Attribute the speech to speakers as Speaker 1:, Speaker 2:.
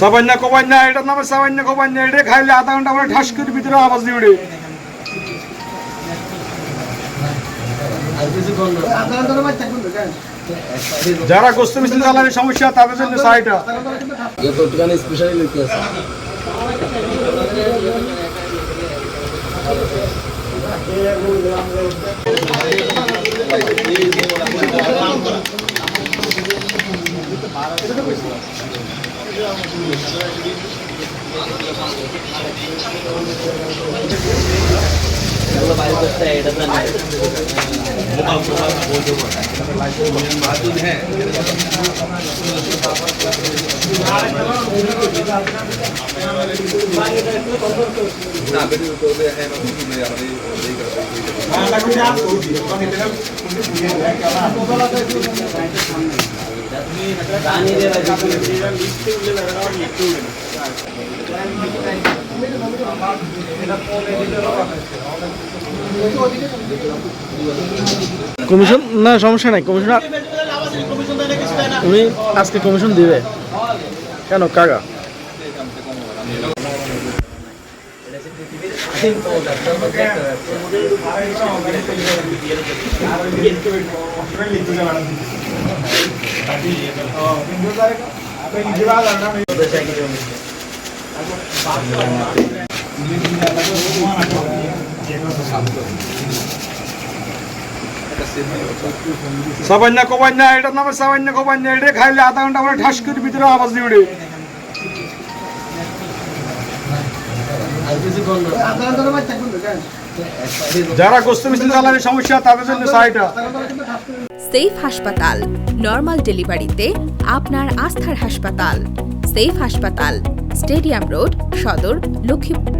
Speaker 1: সাবান্না কোবান্না, এটার নামে সাবান্না কোবান্না, এটা খাইলে আধা ঘণ্টা পরে ঠাস করে ভিতরে আওয়াজ দিয়ে উঠে। যারা গোস্ত মিছিল জ্বালানি সমস্যা, তাদের জন্য সাইটা
Speaker 2: কতখানি স্পেশালি লিখতে আছে
Speaker 3: কমিশন? না সমস্যা নাই। কমিশন তুমি আজকে কমিশন দিবে। কেন? কাকা
Speaker 1: সাবান্না কবান্য, এটার নামে সাবান্য কবান্য এটা খাইলে আধা ঘণ্টা পরে ঠাস করে ভিতরে আওয়াজ দিয়ে যারা গোস্ত মিছিল জ্বালানি সমস্যা, তাদের জন্য সাইটা
Speaker 4: সেফ হাসপাতাল, নর্মাল ডেলিভারিতে আপনার আস্থার হাসপাতাল। সেফ হাসপাতাল, স্টেডিয়াম রোড, সদর, লক্ষ্মীপুর।